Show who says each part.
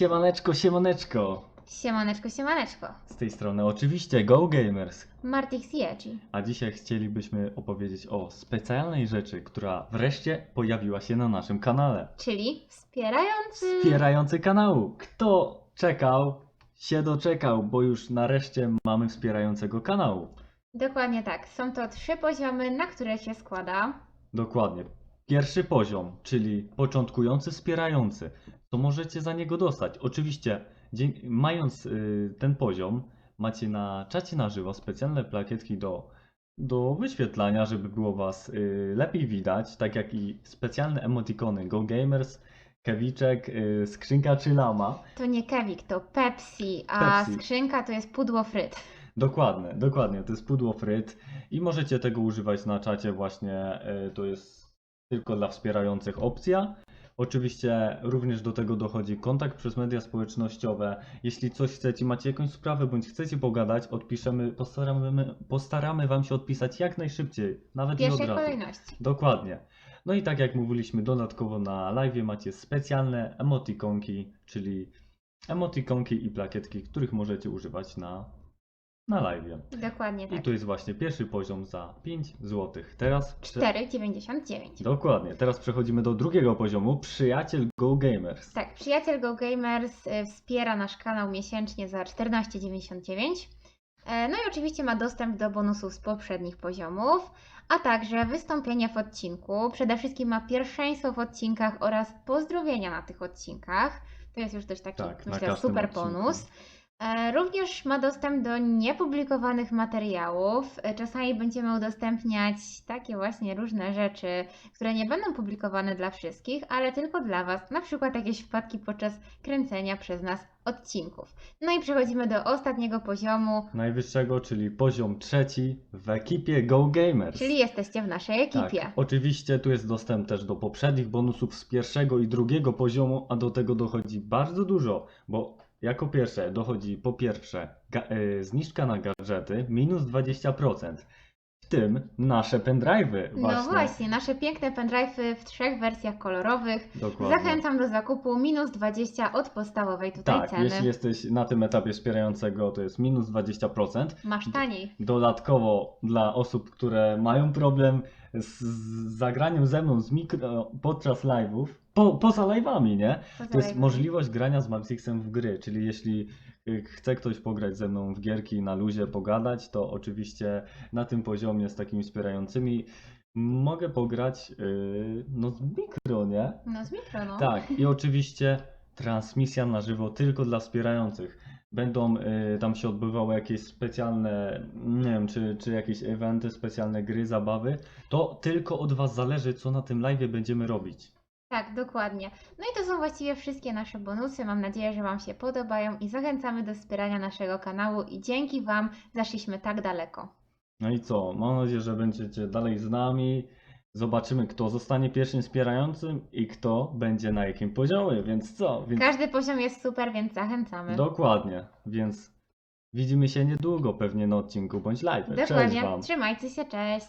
Speaker 1: Siemaneczko, siemaneczko!
Speaker 2: Siemaneczko, siemaneczko.
Speaker 1: Z tej strony oczywiście Go Gamers.
Speaker 2: Martix.
Speaker 1: A dzisiaj chcielibyśmy opowiedzieć o specjalnej rzeczy, która wreszcie pojawiła się na naszym kanale.
Speaker 2: Czyli wspierający...
Speaker 1: Wspierający kanału. Kto czekał, się doczekał, bo już nareszcie mamy wspierającego kanału.
Speaker 2: Dokładnie tak. Są to trzy poziomy, na które się składa.
Speaker 1: Dokładnie. Pierwszy poziom, czyli początkujący wspierający. To możecie za niego dostać. Oczywiście, mając y, ten poziom, macie na czacie na żywo specjalne plakietki do, do wyświetlania, żeby było Was y, lepiej widać, tak jak i specjalne emotikony Go Gamers, Kewiczek, y, skrzynka czy lama.
Speaker 2: To nie Kewik, to Pepsi, a
Speaker 1: Pepsi.
Speaker 2: skrzynka to jest pudło fryt.
Speaker 1: Dokładnie, dokładnie, to jest pudło fryt i możecie tego używać na czacie właśnie, to jest tylko dla wspierających opcja. Oczywiście również do tego dochodzi kontakt przez media społecznościowe. Jeśli coś chcecie, macie jakąś sprawę bądź chcecie pogadać, odpiszemy, postaramy, postaramy Wam się odpisać jak najszybciej,
Speaker 2: W
Speaker 1: nawet i od
Speaker 2: pierwszej
Speaker 1: razu.
Speaker 2: kolejności.
Speaker 1: Dokładnie. No i tak jak mówiliśmy, dodatkowo na live macie specjalne emotikonki, czyli emotikonki i plakietki, których możecie używać na, na live.
Speaker 2: Dokładnie
Speaker 1: I
Speaker 2: tak.
Speaker 1: to jest właśnie pierwszy poziom za 5 zł. Teraz prze-
Speaker 2: 4,99.
Speaker 1: Dokładnie. Teraz przechodzimy do drugiego poziomu. Przyjaciel Go Gamers.
Speaker 2: Tak, przyjaciel Go Gamers y, wspiera nasz kanał miesięcznie za 14,99. E, No i oczywiście ma dostęp do bonusów z poprzednich poziomów, a także wystąpienia w odcinku. Przede wszystkim ma pierwszeństwo w odcinkach oraz pozdrowienia na tych odcinkach. To jest już też taki,
Speaker 1: Tak,
Speaker 2: myślę, super
Speaker 1: odcinku.
Speaker 2: bonus. E, Również ma dostęp do niepublikowanych materiałów. E, Czasami będziemy udostępniać takie właśnie różne rzeczy, które nie będą publikowane dla wszystkich, ale tylko dla Was, na przykład jakieś wpadki podczas kręcenia przez nas odcinków. No i przechodzimy do ostatniego poziomu,
Speaker 1: Najwyższego, czyli poziom trzeci w ekipie Go Gamers.
Speaker 2: czyli jesteście w naszej ekipie.
Speaker 1: Tak, oczywiście tu jest dostęp też do poprzednich bonusów z pierwszego i drugiego poziomu, a do tego dochodzi bardzo dużo, bo jako pierwsze dochodzi po pierwsze e, zniżka na gadżety minus 20%, w tym nasze pendrive'y właśnie.
Speaker 2: No właśnie, nasze piękne pendrive'y w trzech wersjach kolorowych.
Speaker 1: Dokładnie.
Speaker 2: Zachęcam do zakupu minus 20 od podstawowej tutaj
Speaker 1: Tak,
Speaker 2: ceny.
Speaker 1: jeśli jesteś na tym etapie wspierającego, to jest minus 20%.
Speaker 2: Masz taniej.
Speaker 1: Dodatkowo dla osób, które mają problem z z zagraniem ze mną z mikro podczas live'ów, po, poza live'ami, nie? To jest możliwość grania z Maxixem w gry, czyli jeśli y, chce ktoś pograć ze mną w gierki na luzie, pogadać, to oczywiście na tym poziomie z takimi wspierającymi mogę pograć yy, no z mikro, nie?
Speaker 2: No z mikro, no.
Speaker 1: Tak, i oczywiście transmisja na żywo tylko dla wspierających. Będą y, tam się odbywały jakieś specjalne, nie wiem, czy, czy jakieś eventy, specjalne gry, zabawy. To tylko od Was zależy, co na tym live będziemy robić.
Speaker 2: Tak, dokładnie. No i to są właściwie wszystkie nasze bonusy. Mam nadzieję, że Wam się podobają i zachęcamy do wspierania naszego kanału i dzięki Wam zaszliśmy tak daleko.
Speaker 1: No i co? Mam nadzieję, że będziecie dalej z nami. Zobaczymy, kto zostanie pierwszym wspierającym i kto będzie na jakim poziomie, więc co? Więc
Speaker 2: Każdy poziom jest super, więc zachęcamy.
Speaker 1: dokładnie, więc widzimy się niedługo pewnie na odcinku bądź live. Cześć
Speaker 2: Dokładnie.
Speaker 1: Wam!
Speaker 2: Trzymajcie się, cześć.